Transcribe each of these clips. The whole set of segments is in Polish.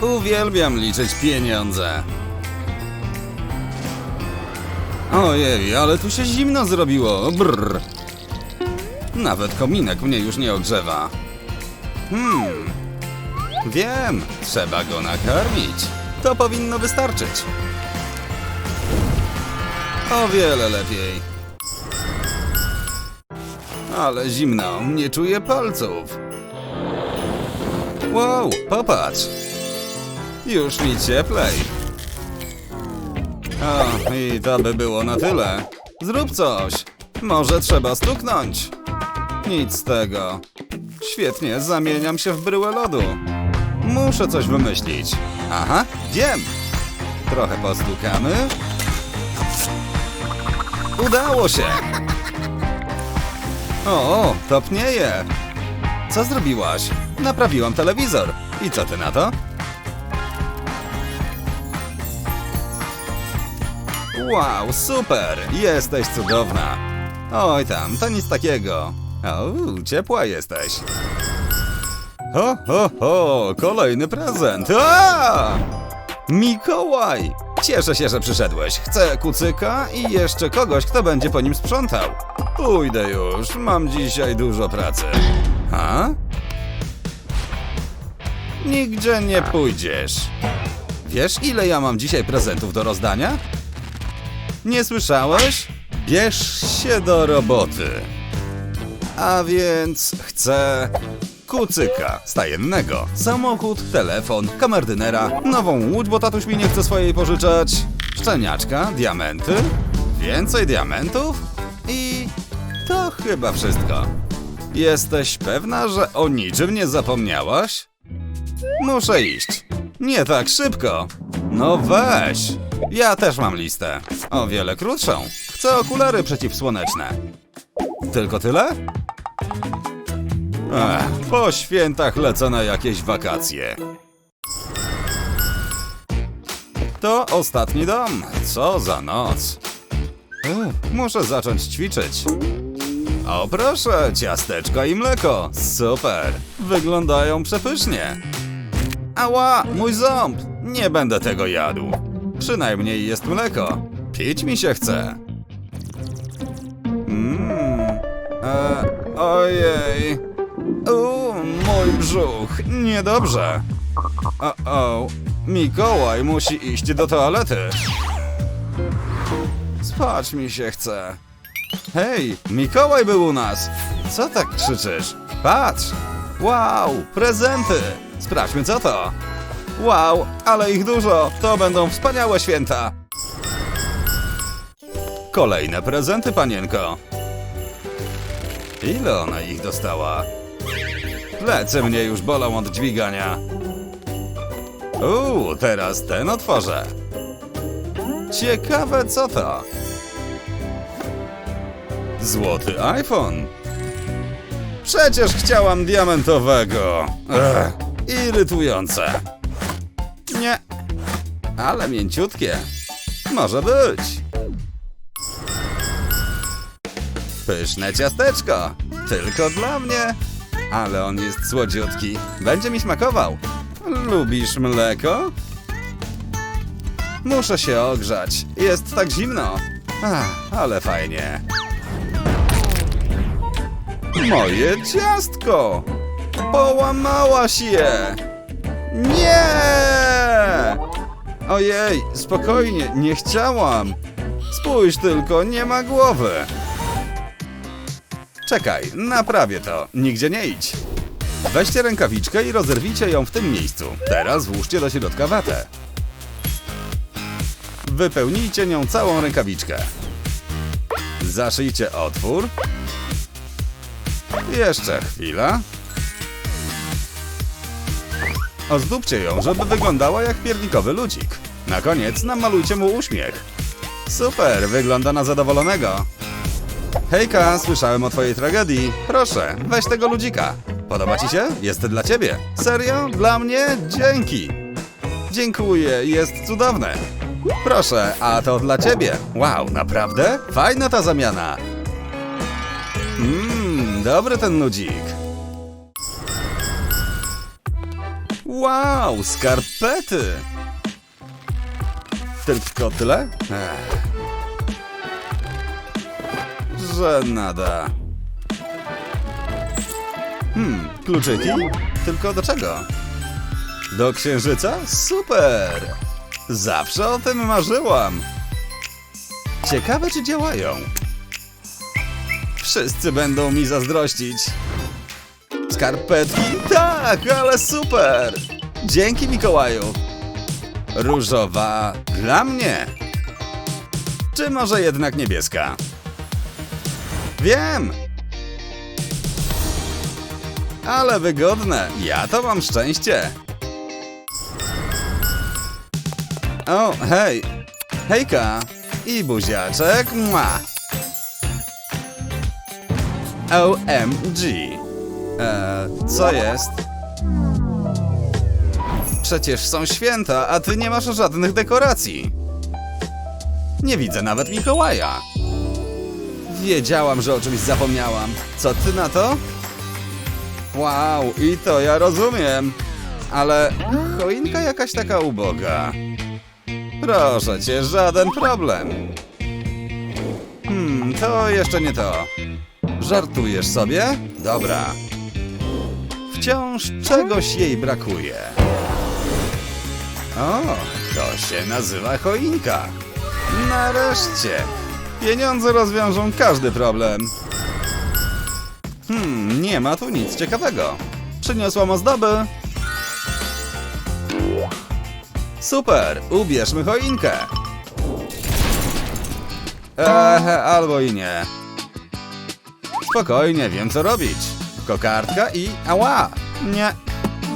Uwielbiam liczyć pieniądze. Ojej, ale tu się zimno zrobiło. Brrr. Nawet kominek mnie już nie ogrzewa. Hmm. Wiem, trzeba go nakarmić. To powinno wystarczyć. O wiele lepiej. Ale zimno, nie czuję palców. Wow, popatrz. Już mi cieplej. O, i to by było na tyle. Zrób coś. Może trzeba stuknąć. Nic z tego. Świetnie, zamieniam się w bryłę lodu. Muszę coś wymyślić. Aha, wiem. Trochę postukamy. Udało się. O, topnieje. Co zrobiłaś? Naprawiłam telewizor. I co ty na to? Wow, super! Jesteś cudowna. Oj tam, to nic takiego. O, ciepła jesteś. Ho, ho, ho, kolejny prezent. A! Mikołaj! Cieszę się, że przyszedłeś. Chcę kucyka i jeszcze kogoś, kto będzie po nim sprzątał. Pójdę już, mam dzisiaj dużo pracy. A? Nigdzie nie pójdziesz. Wiesz, ile ja mam dzisiaj prezentów do rozdania? Nie słyszałeś? Bierz się do roboty. A więc chcę kucyka stajennego, samochód, telefon, kamerdynera, nową łódź, bo tatuś mi nie chce swojej pożyczać, szczeniaczka, diamenty, więcej diamentów i to chyba wszystko. Jesteś pewna, że o niczym nie zapomniałaś? Muszę iść. Nie tak szybko. No weź. Ja też mam listę. O wiele krótszą. Chcę okulary przeciwsłoneczne. Tylko tyle? Ech, po świętach lecę na jakieś wakacje. To ostatni dom. Co za noc. Ech, muszę zacząć ćwiczyć. O proszę, ciasteczko i mleko. Super. Wyglądają przepysznie. Ała, mój ząb! Nie będę tego jadł. Przynajmniej jest mleko. Pić mi się chce. Mmm. E, ojej. U, mój brzuch. Niedobrze. O, o. Mikołaj musi iść do toalety. Spać mi się chce. Hej, Mikołaj był u nas. Co tak krzyczysz? Patrz. Wow, prezenty. Sprawdźmy co to. Wow, ale ich dużo. To będą wspaniałe święta. Kolejne prezenty, panienko. Ile ona ich dostała? Plecy mnie już bolą od dźwigania. Uuu, teraz ten otworzę. Ciekawe co to. Złoty iPhone. Przecież chciałam diamentowego. Ech, irytujące. Ale mięciutkie. Może być. Pyszne ciasteczko. Tylko dla mnie. Ale on jest słodziutki. Będzie mi smakował. Lubisz mleko? Muszę się ogrzać. Jest tak zimno. Ach, ale fajnie. Moje ciastko! Połamałaś je! Nie! Ojej, spokojnie, nie chciałam. Spójrz tylko, nie ma głowy. Czekaj, naprawię to. Nigdzie nie idź. Weźcie rękawiczkę i rozerwijcie ją w tym miejscu. Teraz włóżcie do środka watę. Wypełnijcie nią całą rękawiczkę. Zaszyjcie otwór. Jeszcze chwila. Ozdóbcie ją, żeby wyglądała jak piernikowy ludzik. Na koniec namalujcie mu uśmiech. Super, wygląda na zadowolonego. Hejka, słyszałem o twojej tragedii. Proszę, weź tego ludzika. Podoba ci się? Jest dla ciebie. Serio? Dla mnie? Dzięki. Dziękuję, jest cudowne. Proszę, a to dla ciebie. Wow, naprawdę? Fajna ta zamiana. Mmm, dobry ten nudzik. Wow, skarpety! Tylko tyle? Ech. Żenada. Hmm, kluczyki? Tylko do czego? Do księżyca? Super! Zawsze o tym marzyłam. Ciekawe, czy działają. Wszyscy będą mi zazdrościć. Skarpetki? Tak, ale super! Dzięki Mikołaju. Różowa dla mnie. Czy może jednak niebieska? Wiem! Ale wygodne. Ja to mam szczęście. O, hej. Hejka. I buziaczek. Mua. OMG. Eee, co jest? Przecież są święta, a ty nie masz żadnych dekoracji. Nie widzę nawet Mikołaja. Wiedziałam, że o czymś zapomniałam. Co ty na to? Wow, i to ja rozumiem. Ale choinka jakaś taka uboga. Proszę cię, żaden problem. Hmm, to jeszcze nie to. Żartujesz sobie? Dobra. Wciąż czegoś jej brakuje. O, to się nazywa choinka. Nareszcie. Pieniądze rozwiążą każdy problem. Hmm, nie ma tu nic ciekawego. Przyniosłam ozdoby. Super, ubierzmy choinkę. Eee, albo i nie. Spokojnie, wiem co robić. Kokardka i ała! Nie.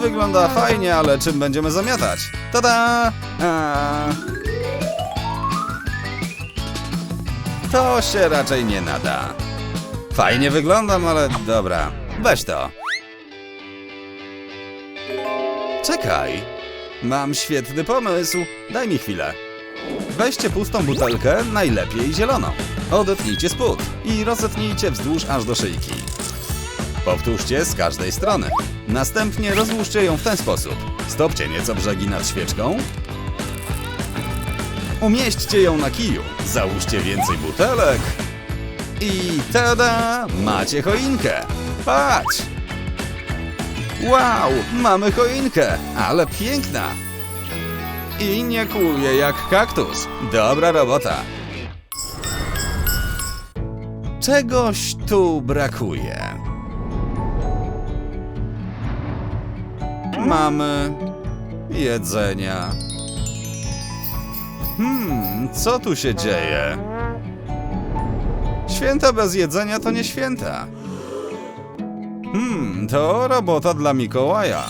Wygląda fajnie, ale czym będziemy zamiatać? Tada! Eee. To się raczej nie nada. Fajnie wyglądam, ale dobra. Weź to. Czekaj. Mam świetny pomysł. Daj mi chwilę. Weźcie pustą butelkę, najlepiej zieloną. Odetnijcie spód i rozetnijcie wzdłuż aż do szyjki. Powtórzcie z każdej strony. Następnie rozłóżcie ją w ten sposób. Stopcie nieco brzegi nad świeczką. Umieśćcie ją na kiju. Załóżcie więcej butelek. I tada! Macie choinkę. Patrz! Wow! Mamy choinkę, ale piękna! I nie kłuje jak kaktus. Dobra robota. Czegoś tu brakuje. Mamy jedzenia. Hmm, co tu się dzieje? Święta bez jedzenia to nie święta. Hmm, to robota dla Mikołaja.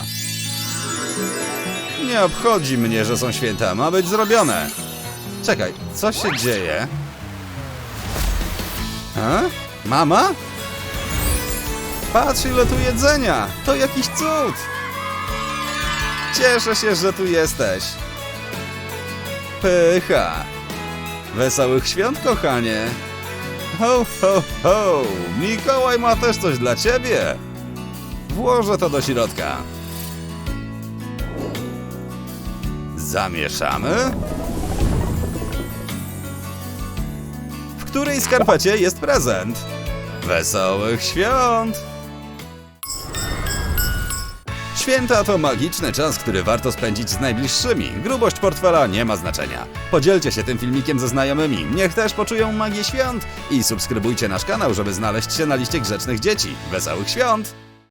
Nie obchodzi mnie, że są święta, ma być zrobione. Czekaj, co się dzieje? A? Mama? Patrz ile tu jedzenia! To jakiś cud! Cieszę się, że tu jesteś. Pycha! Wesołych świąt, kochanie! Ho, ho, ho! Mikołaj ma też coś dla ciebie! Włożę to do środka. Zamieszamy. W której skarpecie jest prezent? Wesołych świąt! Święta to magiczny czas, który warto spędzić z najbliższymi. Grubość portfela nie ma znaczenia. Podzielcie się tym filmikiem ze znajomymi. Niech też poczują magię świąt. I subskrybujcie nasz kanał, żeby znaleźć się na liście grzecznych dzieci. Wesołych świąt!